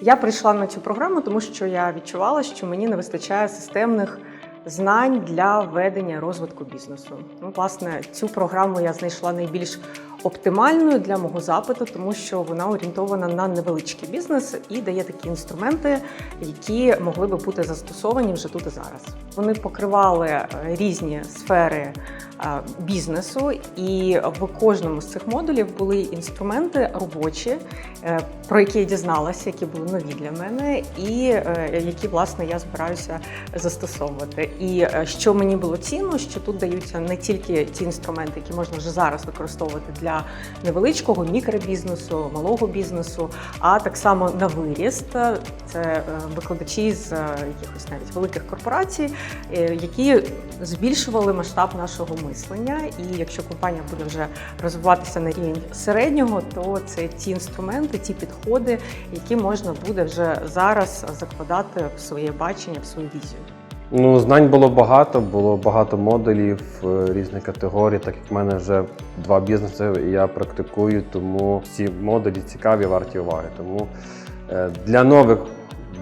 Я прийшла на цю програму, тому що я відчувала, що мені не вистачає системних знань для ведення розвитку бізнесу. Ну, власне, цю програму я знайшла найбільш оптимальною для мого запиту, тому що вона орієнтована на невеличкий бізнес і дає такі інструменти, які могли би бути застосовані вже тут і зараз. Вони покривали е, різні сфери бізнесу, і в кожному з цих модулів були інструменти робочі, е, про які я дізналася, які були нові для мене, і е, які власне я збираюся застосовувати. І е, що мені було цінно, що тут даються не тільки ті інструменти, які можна вже зараз використовувати для невеличкого мікробізнесу, малого бізнесу, а так само на виріст. Це викладачі з якихось навіть великих корпорацій, які збільшували масштаб нашого мислення. І якщо компанія буде вже розвиватися на рівень середнього, то це ті інструменти, ті підходи, які можна буде вже зараз закладати в своє бачення, в свою візію. Ну, знань було багато, було багато модулів е, різних категорій, так як в мене вже два бізнеси, і я практикую, тому всі модулі цікаві, варті уваги. Тому е, для нових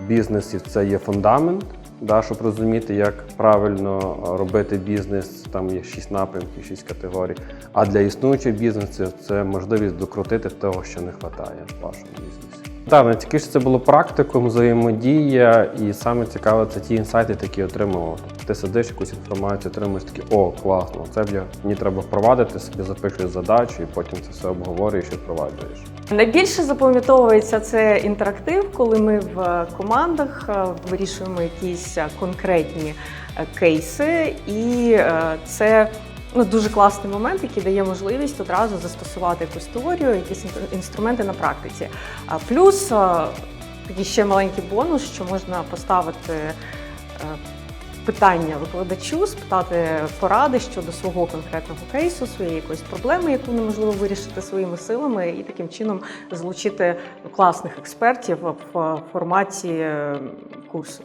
бізнесів це є фундамент, да, щоб розуміти, як правильно робити бізнес. Там є шість напрямків, шість категорій. А для існуючих бізнесів це можливість докрутити того, що не вистачає в вашому бізнесі. Так, найцікавіше це було практикум, взаємодія, і саме цікаве це ті інсайти, які отримував. Ти сидиш, якусь інформацію, отримуєш такі, о, класно, це б я мені треба впровадити, собі запишуєш задачу і потім це все обговорюєш і впроваджуєш. Найбільше запам'ятовується це інтерактив, коли ми в командах е, вирішуємо якісь е, конкретні е, кейси, і це ну, дуже класний момент, який дає можливість одразу застосувати якусь теорію, якісь інструменти на практиці. Плюс такий ще маленький бонус, що можна поставити. е, Питання викладачу, спитати поради щодо свого конкретного кейсу, своєї якоїсь проблеми, яку неможливо вирішити своїми силами, і таким чином залучити класних експертів в форматі е, курсу.